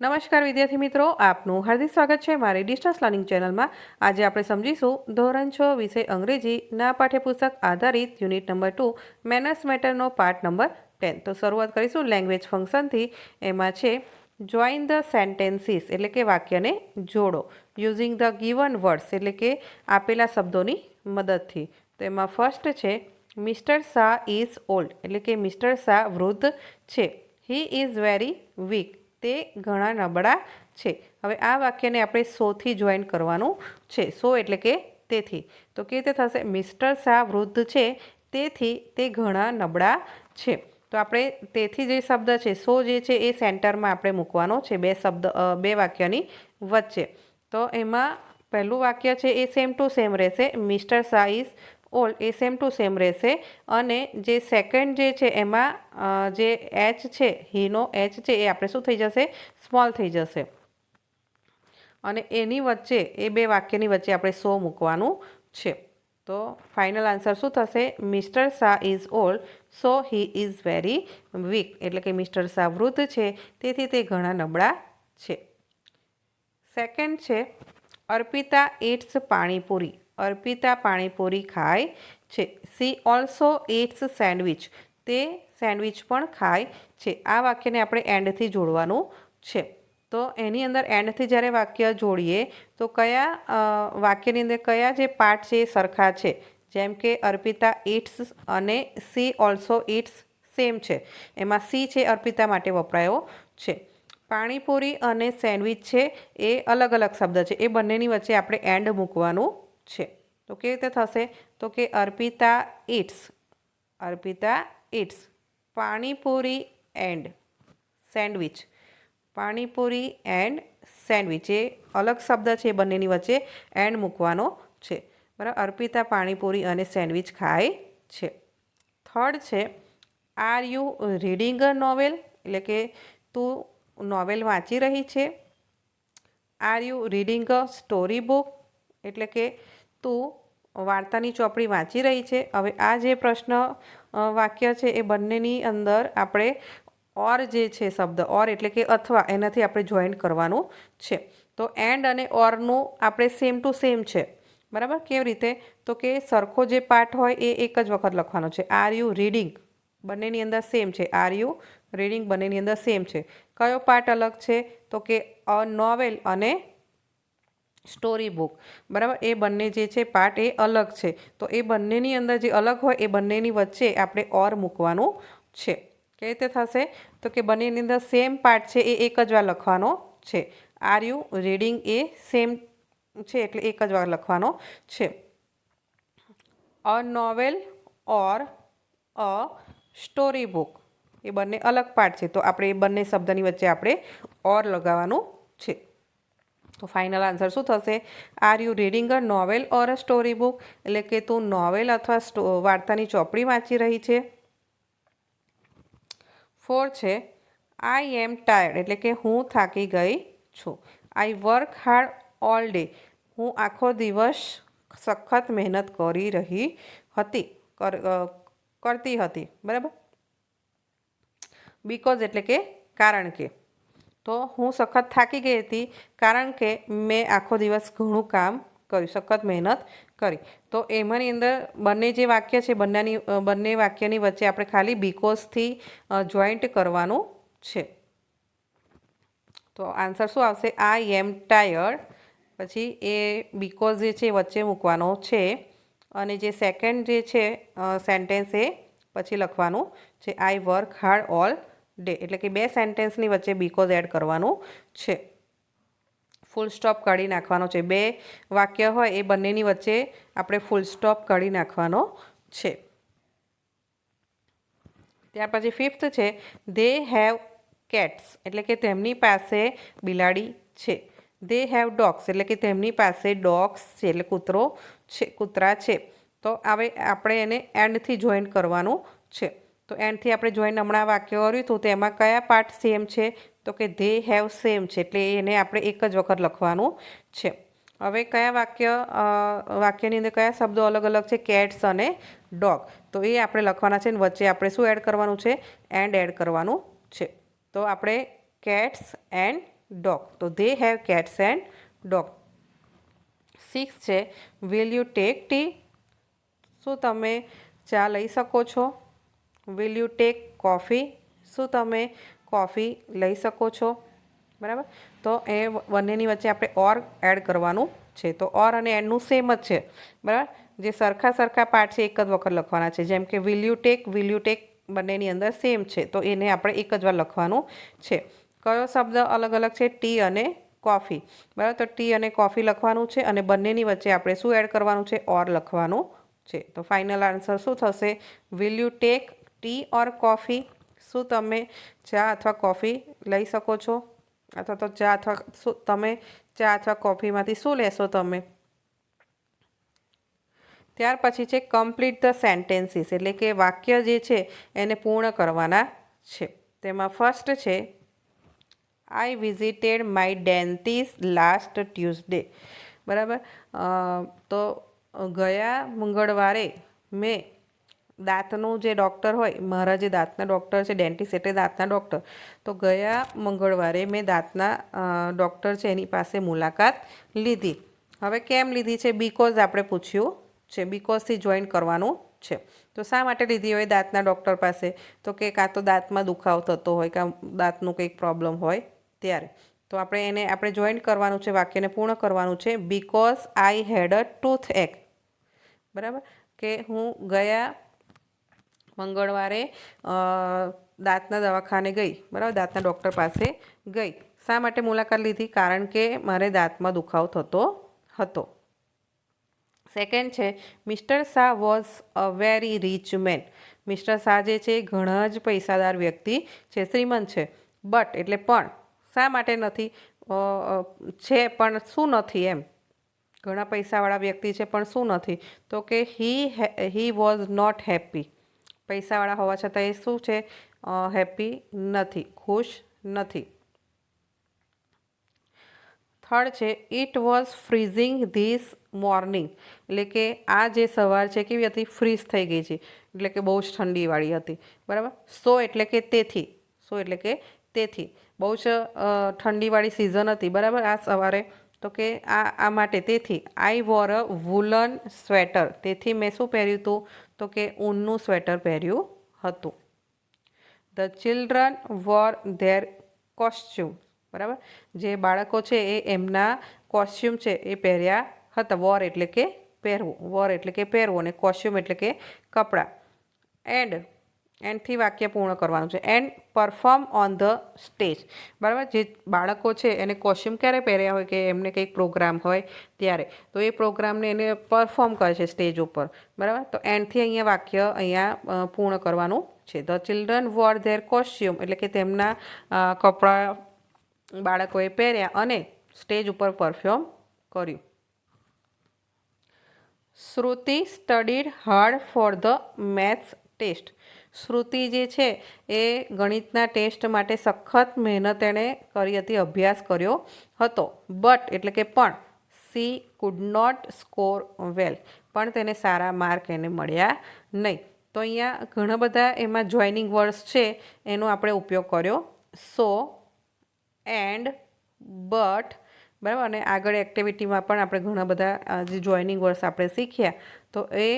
નમસ્કાર વિદ્યાર્થી મિત્રો, આપનું હાર્દિક સ્વાગત છે મારી ડિસ્ટન્સ લર્નિંગ ચેનલમાં. આજે આપણે સમજીશું ધોરણ છ વિષય અંગ્રેજીના પાઠ્યપુસ્તક આધારિત યુનિટ નંબર ટુ, મેનર્સ મેટરનો પાર્ટ નંબર ટેન. તો શરૂઆત કરીશું લેંગ્વેજ ફંક્શનથી. એમાં છે જોઈન ધ સેન્ટેન્સીસ એટલે કે વાક્યને જોડો. યુઝિંગ ધ ગિવન વર્ડ્સ એટલે કે આપેલા શબ્દોની મદદથી. તો એમાં ફર્સ્ટ છે મિસ્ટર શાહ ઇઝ ઓલ્ડ એટલે કે મિસ્ટર શાહ વૃદ્ધ છે. હી ઇઝ વેરી વીક તે ઘણા નબળા છે. હવે આ વાક્યને આપણે સોથી જોઈન કરવાનું છે. સો એટલે કે તેથી. તો કેવી રીતે થશે? મિસ્ટર શાહ વૃદ્ધ છે. તેથી તે ઘણા નબળા છે. તો આપણે તેથી જે શબ્દ છે, સો જે છે, એ સેન્ટરમાં આપણે મૂકવાનો છે બે શબ્દ બે વાક્યની વચ્ચે. તો એમાં પહેલું વાક્ય છે એ સેમ ટુ સેમ રહેશે. મિસ્ટર શાહ ઇઝ ઓલ્ડ એ સેમ ટુ સેમ રહેશે. અને જે સેકન્ડ જે છે, એમાં જે એચ છે હીનો એચ છે, એ આપણે શું થઈ જશે? સ્મોલ થઈ જશે. અને એની વચ્ચે, એ બે વાક્યની વચ્ચે આપણે સો મૂકવાનું છે. તો ફાઇનલ આન્સર શું થશે? Mister Shah is old so he is very weak એટલે કે મિસ્ટર શાહ વૃદ્ધ છે, તેથી તે ઘણા નબળા છે. સેકન્ડ છે, અર્પિતા ઇટ્સ પાણીપુરી. અર્પિતા પાણીપુરી ખાય છે. સી ઓલ્સો ઇટ્સ સેન્ડવિચ તે સેન્ડવિચ પણ ખાય છે. આ વાક્યને આપણે એન્ડથી જોડવાનું છે. તો એની અંદર એન્ડથી જ્યારે વાક્ય જોડીએ, તો કયા વાક્યની અંદર કયા જે પાર્ટ છે એ સરખા છે? જેમ કે અર્પિતા ઇટ્સ અને સી ઓલ્સો ઇટ્સ સેમ છે. એમાં સી છે અર્પિતા માટે વપરાયો છે. પાણીપુરી અને સેન્ડવિચ છે એ અલગ અલગ શબ્દ છે. એ બંનેની વચ્ચે આપણે એન્ડ મૂકવાનું છે. તો કેવી રીતે થશે? તો કે Arpita eats Arpita eats panipuri and sandwich. Panipuri and sandwich, એ અલગ શબ્દ છે બંનેની વચ્ચે એન્ડ મૂકવાનો છે. બરાબર? અર્પિતા, પાણીપુરી અને સેન્ડવિચ ખાય છે. થર્ડ છે, are you reading a novel? એટલે કે તું નોવેલ વાંચી રહી છે? Are you reading a story book? એટલે કે તું વાર્તાની ચોપડી વાંચી રહી છે. હવે આ જે પ્રશ્ન વાક્ય છે એ બંનેની અંદર આપણે ઓર જે છે શબ્દ, ઓર એટલે કે અથવા, એનાથી આપણે જોઈન્ટ કરવાનું છે. તો એન્ડ અને ઓરનું આપણે સેમ ટુ સેમ છે. બરાબર? કેવી રીતે? તો કે સરખો જે પાર્ટ હોય એ એક જ વખત લખવાનો છે. આર યુ રીડિંગ બંનેની અંદર સેમ છે. આર યુ રીડિંગ બંનેની અંદર સેમ છે. કયો પાર્ટ અલગ છે? તો કે અ નોવેલ અને સ્ટોરી બુક. બરાબર? એ બંને જે છે, પાર્ટ એ અલગ છે. તો એ બંનેની અંદર જે અલગ હોય, એ બંનેની વચ્ચે આપણે ઓર મૂકવાનું છે. કેવી રીતે થશે? તો કે બંનેની અંદર સેમ પાર્ટ છે, એ એક જ વાર લખવાનો છે. આર યુ રીડિંગ એ સેમ છે, એટલે એક જ વાર લખવાનો છે. A novel or a story book એ બંને અલગ પાર્ટ છે. તો આપણે એ બંને શબ્દની વચ્ચે આપણે ઓર લગાવવાનું છે. તો ફાઇનલ આન્સર શું થશે? Are you reading a novel or a story book એટલે કે તું નોવેલ અથવા વાર્તાની ચોપડી વાંચી રહી છે? ફોર છે આઈ એમ ટાયર્ડ એટલે કે હું થાકી ગઈ છું. I work hard all day હું આખો દિવસ સખત મહેનત કરી રહી હતી કરતી હતી. બરાબર? બીકોઝ એટલે કે કારણ કે. તો હું સખત થાકી ગઈ હતી કારણ કે મેં આખો દિવસ ઘણું કામ કર્યું, સખત મહેનત કરી. તો એમાંની અંદર બંને જે વાક્ય છે, બંનેની બંને વાક્યની વચ્ચે આપણે ખાલી બીકોઝથી જોઈન્ટ કરવાનું છે. તો આન્સર શું આવશે? આઈ એમ ટાયર્ડ પછી એ બીકોઝ જે છે વચ્ચે મૂકવાનો છે. અને જે સેકન્ડ જે છે સેન્ટેન્સ એ પછી લખવાનું છે. I work hard all day, એટલે કે બે સેન્ટેન્સની વચ્ચે બીકોઝ એડ કરવાનું છે. ફૂલ સ્ટોપ કાઢી નાખવાનો છે. બે વાક્ય હોય એ બંનેની વચ્ચે આપણે ફૂલ સ્ટોપ કાઢી નાખવાનો છે. ત્યાર પછી ફિફ્થ છે ધે હેવ કેટ્સ એટલે કે તેમની પાસે બિલાડી છે. ધે હેવ ડોગ્સ એટલે કે તેમની પાસે ડોગ્સ છે, એટલે કૂતરો છે, કૂતરા છે. તો હવે આપણે એને એન્ડથી જોઈન્ટ કરવાનું છે. તો એન્ડથી આપણે જોઈને હમણાં વાક્ય કર્યું હતું તેમાં કયા પાર્ટ સેમ છે? તો કે ધે હેવ સેમ છે, એટલે એને આપણે એક જ વખત લખવાનું છે. હવે કયા વાક્ય વાક્યની અંદર કયા શબ્દો અલગ અલગ છે? કેટ્સ અને ડોગ તો એ આપણે લખવાના છે ને વચ્ચે આપણે શું એડ કરવાનું છે? એન્ડ એડ કરવાનું છે. તો આપણે કેટ્સ એન્ડ ડોગ તો they have cats and dog six છે. વિલ યુ ટેક ટી શું તમે ચા લઈ શકો છો? વિલ યુ ટેક કોફી શું તમે કોફી લઈ શકો છો? બરાબર? તો એ બંનેની વચ્ચે આપણે ઓર એડ કરવાનું છે. તો ઓર અને એડનું સેમ જ છે. બરાબર? જે સરખા સરખા પાર્ટ છે, એક જ વખત લખવાના છે. જેમ કે will you take will you take બંનેની અંદર સેમ છે. તો એને આપણે એક જ વાર લખવાનું છે. કયો શબ્દ અલગ અલગ છે? ટી અને કોફી. બરાબર? તો ટી અને કોફી લખવાનું છે અને બંનેની વચ્ચે આપણે શું એડ કરવાનું છે? ઓર લખવાનું છે. તો ફાઇનલ આન્સર શું થશે? Will you take tea or coffee? શું તમે ચા અથવા કોફી લઈ શકો છો? અથવા તો ચા અથવા શું તમે ચા અથવા કોફીમાંથી શું લેશો તમે? ત્યાર પછી છે કમ્પ્લીટ ધ સેન્ટેન્સીસ એટલે કે વાક્ય જે છે એને પૂર્ણ કરવાના છે. તેમાં ફર્સ્ટ છે I visited my dentist last Tuesday બરાબર? તો ગયા મંગળવારે મેં દાંતનું જે ડૉક્ટર હોય, મારા જે દાંતના ડૉક્ટર છે ડેન્ટિસ્ટ એટલે દાંતના ડૉક્ટર તો ગયા મંગળવારે મેં દાંતના ડૉક્ટર છે એની પાસે મુલાકાત લીધી. હવે કેમ લીધી છે? બીકોઝ આપણે પૂછ્યું છે બીકોઝથી જોઈન કરવાનું છે. તો શા માટે લીધી હોય દાંતના ડૉક્ટર પાસે? તો કે કાં તો દાંતમાં દુખાવો થતો હોય, કાં દાંતનું કંઈક પ્રોબ્લેમ હોય ત્યારે. તો આપણે એને, આપણે જોઈન કરવાનું છે, વાક્યને પૂર્ણ કરવાનું છે. Because I head a tooth એક બરાબર? કે હું ગયા મંગળવારે દાંતના દવાખાને ગઈ. બરાબર? દાંતના ડૉક્ટર પાસે ગઈ. શા માટે મુલાકાત લીધી? કારણ કે મારે દાંતમાં દુખાવો થતો હતો. સેકન્ડ છે, mister Shah was a very rich man. Mister Shah જે છે એ ઘણા જ પૈસાદાર વ્યક્તિ છે, શ્રીમંત છે. બટ, એટલે પણ, શા માટે નથી? છે, પણ શું નથી એમ? ઘણા પૈસાવાળા વ્યક્તિ છે, પણ શું નથી? તો કે he he was not happy પૈસાવાળા હોવા છતાં એ શું છે? હેપી નથી, ખુશ નથી. થર્ડ છે it was freezing this morning એટલે કે આ જે સવાર છે, કેવી હતી? ફ્રીઝ થઈ ગઈ છે. એટલે કે બહુ જ ઠંડીવાળી હતી. બરાબર? સો એટલે કે તેથી. સો એટલે કે તેથી. બહુ જ ઠંડીવાળી સિઝન હતી. બરાબર? આ સવારે. તો કે આ આ માટે તેથી. I wore a woollen sweater તેથી મેં શું પહેર્યું હતું? તો કે ઊનનું સ્વેટર પહેર્યું હતું. The children were their costume બરાબર? જે બાળકો છે એ એમના કોસ્ચ્યુમ છે એ પહેર્યા હતા. વોર એટલે કે પહેરવું. વોર એટલે કે પહેરવું અને કોસ્ચ્યુમ એટલે કે કપડાં. એન્ડ એન્ડથી વાક્ય પૂર્ણ કરવાનું છે. And perform on the stage બરાબર? જે બાળકો છે, એને કોસ્ચ્યુમ ક્યારે પહેર્યા હોય કે એમને કંઈક પ્રોગ્રામ હોય ત્યારે? તો એ પ્રોગ્રામને એને પરફોર્મ કરે છે સ્ટેજ ઉપર. બરાબર? તો એન્ડથી અહીંયા વાક્ય અહીંયા પૂર્ણ કરવાનું છે. The children were their costume એટલે કે તેમના કપડાં બાળકોએ પહેર્યા અને સ્ટેજ ઉપર પરફોર્મ કર્યું. Shruti studied hard for the maths test Shruti જે છે એ ગણિતના ટેસ્ટ માટે સખત મહેનત એણે કરી હતી, અભ્યાસ કર્યો હતો. બટ એટલે કે પણ she could not score well પણ તેને સારા માર્ક એને મળ્યા નહીં. તો અહીંયા ઘણા બધા એમાં જોઈનિંગ વર્ડ્સ છે, એનો આપણે ઉપયોગ કર્યો. સો એન્ડ બટ બરાબર? અને આગળ એક્ટિવિટીમાં પણ આપણે ઘણા બધા જે જોઈનિંગ વર્ડ્સ આપણે શીખ્યા. તો એ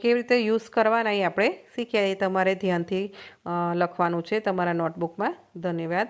કેવી રીતે યુઝ કરવાના એ આપણે શીખ્યા. એ તમારે ધ્યાનથી લખવાનું છે તમારા નોટબુકમાં ધન્યવાદ.